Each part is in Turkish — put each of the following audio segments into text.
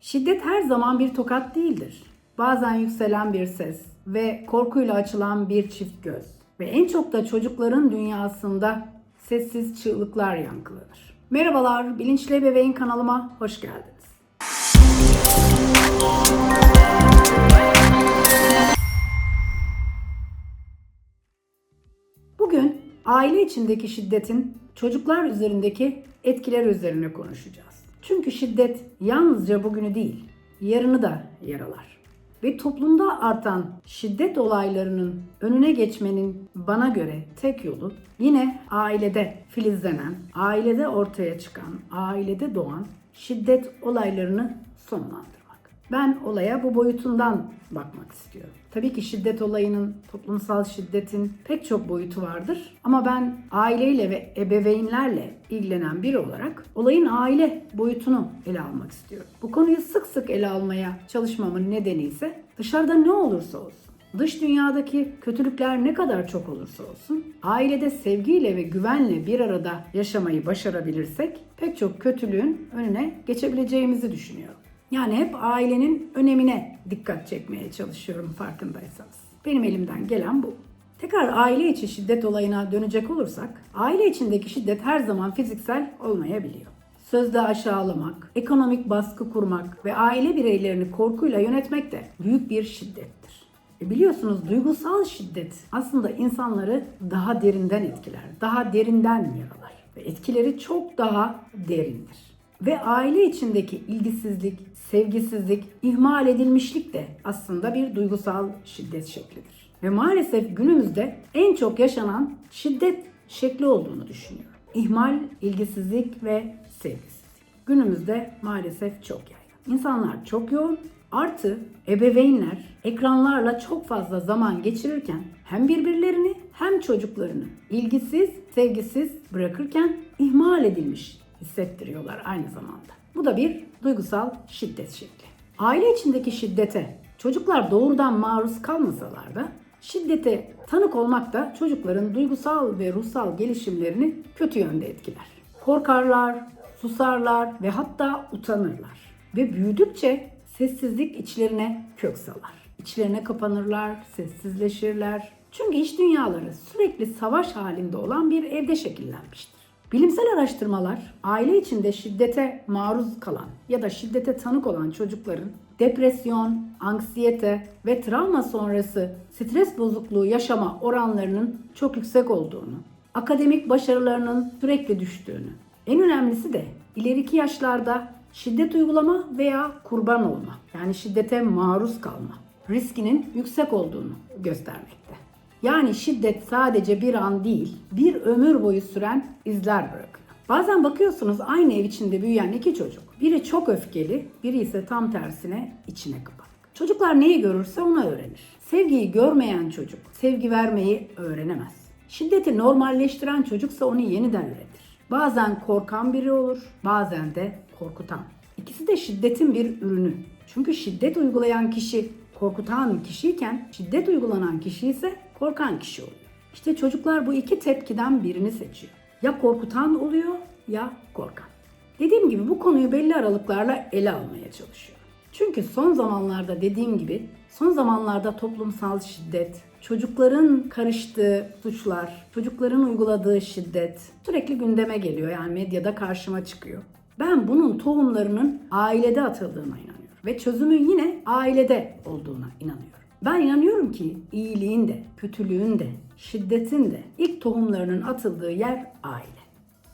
Şiddet her zaman bir tokat değildir. Bazen yükselen bir ses ve korkuyla açılan bir çift göz. Ve en çok da çocukların dünyasında sessiz çığlıklar yankılanır. Merhabalar, Bilinçli Ebeveyn kanalıma hoş geldiniz. Bugün aile içindeki şiddetin çocuklar üzerindeki etkileri üzerine konuşacağız. Çünkü şiddet yalnızca bugünü değil, yarını da yaralar. Ve toplumda artan şiddet olaylarının önüne geçmenin bana göre tek yolu yine ailede filizlenen, ailede ortaya çıkan, ailede doğan şiddet olaylarını sonlandırmak. Ben olaya bu boyutundan bakmak istiyorum. Tabii ki şiddet olayının, toplumsal şiddetin pek çok boyutu vardır. Ama ben aileyle ve ebeveynlerle ilgilenen biri olarak olayın aile boyutunu ele almak istiyorum. Bu konuyu sık sık ele almaya çalışmamın nedeni ise dışarıda ne olursa olsun, Dış dünyadaki kötülükler ne kadar çok olursa olsun, ailede sevgiyle ve güvenle bir arada yaşamayı başarabilirsek pek çok kötülüğün önüne geçebileceğimizi düşünüyorum. Yani hep ailenin önemine dikkat çekmeye çalışıyorum farkındaysanız. Benim elimden gelen bu. Tekrar aile içi şiddet olayına dönecek olursak, aile içindeki şiddet her zaman fiziksel olmayabiliyor. Sözde aşağılamak, ekonomik baskı kurmak ve aile bireylerini korkuyla yönetmek de büyük bir şiddettir. E biliyorsunuz duygusal şiddet aslında insanları daha derinden etkiler, daha derinden yaralar ve etkileri çok daha derindir. Ve aile içindeki ilgisizlik, sevgisizlik, ihmal edilmişlik de aslında bir duygusal şiddet şeklidir. Ve maalesef günümüzde en çok yaşanan şiddet şekli olduğunu düşünüyorum. İhmal, ilgisizlik ve sevgisizlik. Günümüzde maalesef çok yaygın. İnsanlar çok yoğun, artı ebeveynler ekranlarla çok fazla zaman geçirirken hem birbirlerini hem çocuklarını ilgisiz, sevgisiz bırakırken ihmal edilmiş hissettiriyorlar aynı zamanda. Bu da bir duygusal şiddet şekli. Aile içindeki şiddete çocuklar doğrudan maruz kalmasalar da şiddete tanık olmak da çocukların duygusal ve ruhsal gelişimlerini kötü yönde etkiler. Korkarlar, susarlar ve hatta utanırlar. Ve büyüdükçe sessizlik içlerine kök salar. İçlerine kapanırlar, sessizleşirler. Çünkü iç dünyaları sürekli savaş halinde olan bir evde şekillenmiştir. Bilimsel araştırmalar aile içinde şiddete maruz kalan ya da şiddete tanık olan çocukların depresyon, anksiyete ve travma sonrası stres bozukluğu yaşama oranlarının çok yüksek olduğunu, akademik başarılarının sürekli düştüğünü, en önemlisi de ileriki yaşlarda şiddet uygulama veya kurban olma yani şiddete maruz kalma riskinin yüksek olduğunu göstermekte. Yani şiddet sadece bir an değil, bir ömür boyu süren izler bırakıyor. Bazen bakıyorsunuz aynı ev içinde büyüyen iki çocuk. Biri çok öfkeli, biri ise tam tersine içine kapanık. Çocuklar neyi görürse onu öğrenir. Sevgiyi görmeyen çocuk sevgi vermeyi öğrenemez. Şiddeti normalleştiren çocuksa onu yeniden üretir. Bazen korkan biri olur, bazen de korkutan. İkisi de şiddetin bir ürünü. Çünkü şiddet uygulayan kişi korkutan kişiyken şiddet uygulanan kişi ise korkan kişi oluyor. İşte çocuklar bu iki tepkiden birini seçiyor. Ya korkutan oluyor ya korkan. Dediğim gibi bu konuyu belli aralıklarla ele almaya çalışıyorum. Çünkü son zamanlarda dediğim gibi son zamanlarda toplumsal şiddet, çocukların karıştığı suçlar, çocukların uyguladığı şiddet sürekli gündeme geliyor. Yani medyada karşıma çıkıyor. Ben bunun tohumlarının ailede atıldığına inanıyorum ve çözümü yine ailede olduğuna inanıyorum. Ben inanıyorum ki iyiliğin de, kötülüğün de, şiddetin de ilk tohumlarının atıldığı yer aile.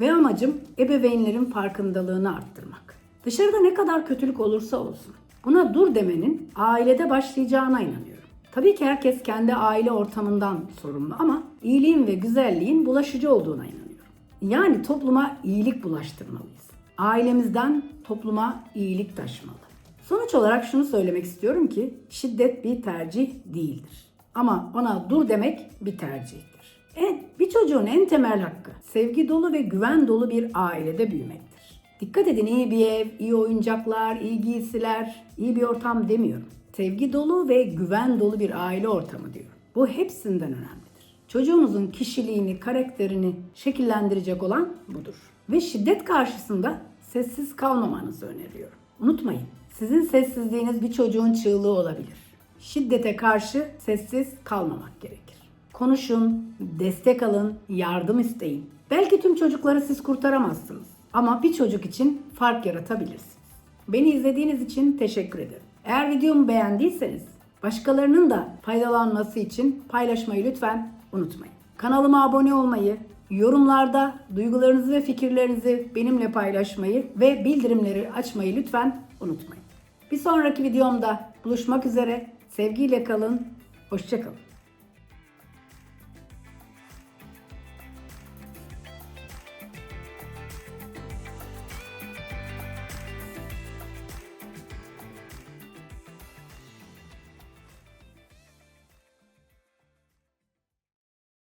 Ve amacım ebeveynlerin farkındalığını arttırmak. Dışarıda ne kadar kötülük olursa olsun buna dur demenin ailede başlayacağına inanıyorum. Tabii ki herkes kendi aile ortamından sorumlu ama iyiliğin ve güzelliğin bulaşıcı olduğuna inanıyorum. Yani topluma iyilik bulaştırmalıyız. Ailemizden topluma iyilik taşmalı. Sonuç olarak şunu söylemek istiyorum ki şiddet bir tercih değildir. Ama ona dur demek bir tercihtir. En, bir çocuğun en temel hakkı sevgi dolu ve güven dolu bir ailede büyümektir. Dikkat edin iyi bir ev, iyi oyuncaklar, iyi giysiler, iyi bir ortam demiyorum. Sevgi dolu ve güven dolu bir aile ortamı diyorum. Bu hepsinden önemlidir. Çocuğunuzun kişiliğini, karakterini şekillendirecek olan budur. Ve şiddet karşısında sessiz kalmamanızı öneriyorum. Unutmayın, Sizin sessizliğiniz bir çocuğun çığlığı olabilir. Şiddete karşı sessiz kalmamak gerekir. Konuşun, destek alın, yardım isteyin. Belki tüm çocukları siz kurtaramazsınız ama bir çocuk için fark yaratabilirsiniz. Beni izlediğiniz için teşekkür ederim. Eğer videomu beğendiyseniz başkalarının da faydalanması için paylaşmayı lütfen unutmayın. Kanalıma abone olmayı, yorumlarda duygularınızı ve fikirlerinizi benimle paylaşmayı ve bildirimleri açmayı lütfen unutmayın. Bir sonraki videomda buluşmak üzere. Sevgiyle kalın. Hoşçakalın.